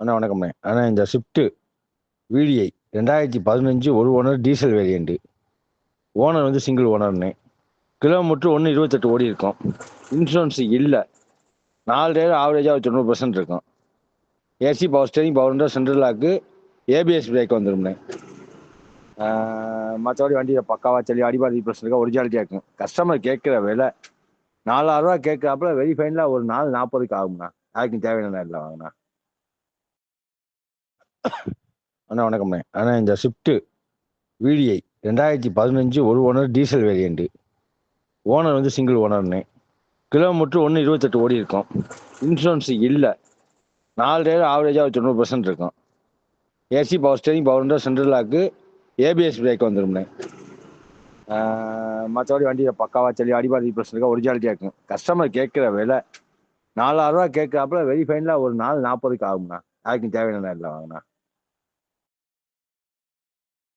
அண்ணா வணக்கம்ண்ணே. அண்ணா இந்த Swift VDI ரெண்டாயிரத்தி பதினஞ்சு ஒரு ஓனர் டீசல் வேரியண்ட்டு ஓனர் வந்து சிங்கிள் ஓனர்ண்ணே கிலோமீட்டர் ஒன்று இருபத்தெட்டு ஓடி இருக்கும். இன்சூரன்ஸ் இல்லை. நாலு டேர் ஆவரேஜாக ஒரு தொண்ணூறு பர்சன்ட் இருக்கும். AC power steering power window central lock ABS brake வந்துடும்ண்ணே மற்றபடி வண்டியில் பக்காவாக சொல்லி அடிபாடி பிரச்சனை ஒரிஜினாலிட்டியாக இருக்கும். கஸ்டமர் கேட்குற விலை நாலாயிரரூவா கேட்குறப்பல வெரி ஃபைனலாக ஒரு நாலு நாற்பதுக்கு ஆகும்ண்ணா. யாருக்கும் தேவையான நேரில் வாங்கண்ணா அண்ணா வணக்கம்ண்ணே அண்ணா. இந்த ஷிஃப்ட்டு விடிஐ ரெண்டாயிரத்தி பதினஞ்சு ஒரு ஓனர் டீசல் வேரியண்ட்டு ஓனர் வந்து சிங்கிள் ஓனர்ண்ணே கிலோமீட்டர் ஒன்று இருபத்தெட்டு ஓடி இருக்கும். இன்சூரன்ஸ் இல்லை. நாலு டேர் ஆவரேஜாக ஒரு தொண்ணூறு பர்சன்ட் இருக்கும். AC power steering power window central lock ABS brake வந்துடும்ண்ணே மற்றபடி வண்டியில் பக்காவாக சொல்லி அடிபாடி பிரச்சனை ஒரிஜினாலிட்டியாக இருக்கும். கஸ்டமர் கேட்குற விலை நாலாயிரரூவா கேட்குறாப்புல வெரி ஃபைனலாக ஒரு நாலு நாற்பதுக்கு ஆகும்ண்ணா. யாருக்கும் தேவையான இல்லை வாங்கண்ணா